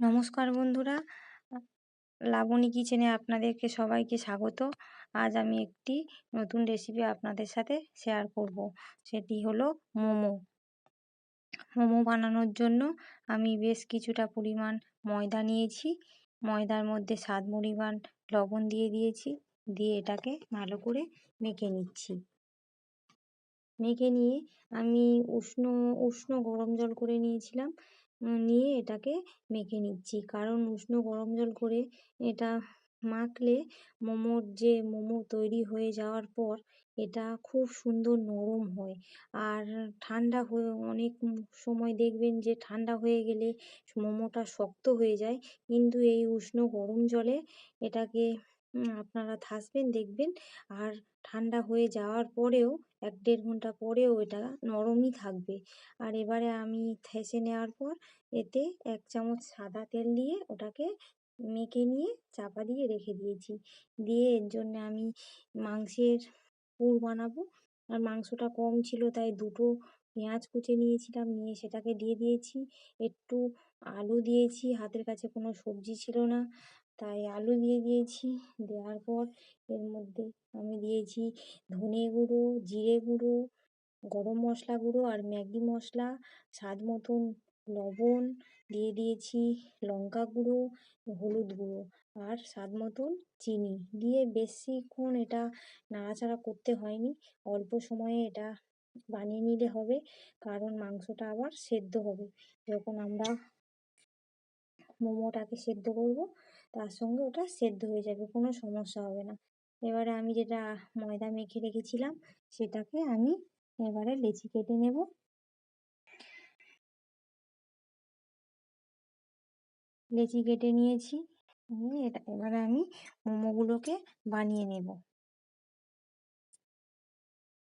নমস্কার বন্ধুরা। লাবণী কিচেনে আপনাদেরকে সবাইকে স্বাগত। আজ আমি একটি নতুন রেসিপি আপনাদের সাথে শেয়ার করব। সেটি হলো মোমো। মোমো বানানোর জন্য আমি বেশ কিছুটা পরিমাণ ময়দা নিয়েছি। ময়দার মধ্যে স্বাদ পরিমাণ লবণ দিয়ে দিয়েছি। দিয়ে এটাকে ভালো করে মেখে নিচ্ছি। মেখে নিয়ে আমি উষ্ণ উষ্ণ গরম জল করে নিয়েছিলাম। নিয়ে এটাকে মেখে নিচ্ছি। কারণ উষ্ণ গরম জল করে এটা মাখলে মোমোর যে মোমো তৈরি হয়ে যাওয়ার পর এটা খুব সুন্দর নরম হয়। আর ঠান্ডা হয়ে অনেক সময় দেখবেন যে ঠান্ডা হয়ে গেলে মোমোটা শক্ত হয়ে যায়। কিন্তু এই উষ্ণ গরম জলে এটাকে আপনারা ঠাসবেন দেখবেন। আর ঠান্ডা হয়ে যাওয়ার পরেও, এক দেড় ঘণ্টা পরেও এটা নরমই থাকবে। আর এবারে আমি থেসে নেওয়ার পর, এতে এক চামচ সাদা তেল দিয়ে ওটাকে মেখে নিয়ে চাপা দিয়ে রেখে দিয়েছি। দিয়ে এর জন্যে আমি মাংসের পুর বানাবো। আর মাংসটা কম ছিল, তাই দুটো পেঁয়াজ কুচে নিয়েছিলাম, নিয়ে সেটাকে দিয়ে দিয়েছি। একটু আলু দিয়েছি, হাতের কাছে কোনো সবজি ছিল না। তাই আলু দিয়ে দিয়েছি। দেওয়ার পর এর মধ্যে আমি দিয়েছি ধনে গুঁড়ো, জিরে গুঁড়ো, গরম মশলা গুঁড়ো আর ম্যাগি মশলা, স্বাদ মতন লবণ, দিয়ে দিয়েছি লঙ্কা গুঁড়ো, হলুদ গুঁড়ো আর স্বাদ মতন চিনি। দিয়ে বেশিক্ষণ এটা নাড়াচাড়া করতে হয়নি। অল্প সময়ে এটা বানিয়ে নিলে হবে, কারণ মাংসটা আবার সেদ্ধ হবে। যখন আমরা মোমোটাকে সেদ্ধ করব তার সঙ্গে ওটা সেদ্ধ হয়ে যাবে, কোনো সমস্যা হবে না। এবারে আমি যেটা ময়দা মেখে রেখেছিলাম, সেটাকে আমি এবারে লেচি কেটে নেব। লেচি কেটে নিয়েছি, নিয়ে এটা এবারে আমি মোমোগুলোকে বানিয়ে নেব।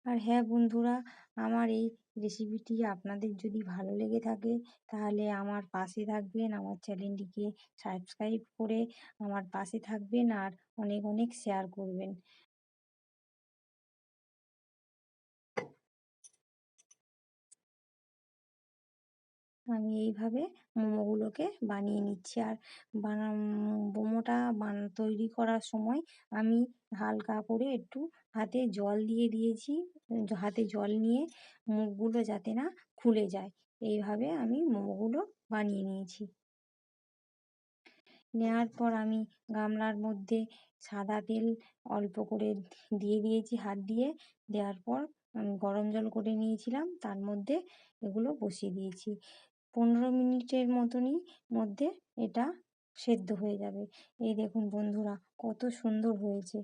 আর হ্যাঁ বন্ধুরা, আমার এই রেসিপিটি আপনাদের যদি ভালো লেগে থাকে, তাহলে আমার পাশে থাকবেন, আমার চ্যানেলটিকে সাবস্ক্রাইব করে আমার পাশে থাকবেন আর অনেক অনেক শেয়ার করবেন। আমি এইভাবে মোমোগুলোকে বানিয়ে নিচ্ছি। আর বানা মোমোটা বান, তৈরি করার সময় আমি হালকা করে একটু হাতে জল দিয়ে দিয়েছি। হাতে জল নিয়ে মুখগুলো যাতে না খুলে যায়। এইভাবে আমি মোমোগুলো বানিয়ে নিয়েছি। নেওয়ার পর আমি গামলার মধ্যে সাদা তেল অল্প করে দিয়ে দিয়েছি হাত দিয়ে। দেওয়ার পর গরম জল করে নিয়েছিলাম। তার মধ্যে এগুলো বসিয়ে দিয়েছি। পনেরো মিনিটের মতনই মধ্যে এটা সেদ্ধ হয়ে যাবে। এই দেখুন বন্ধুরা কত সুন্দর হয়েছে।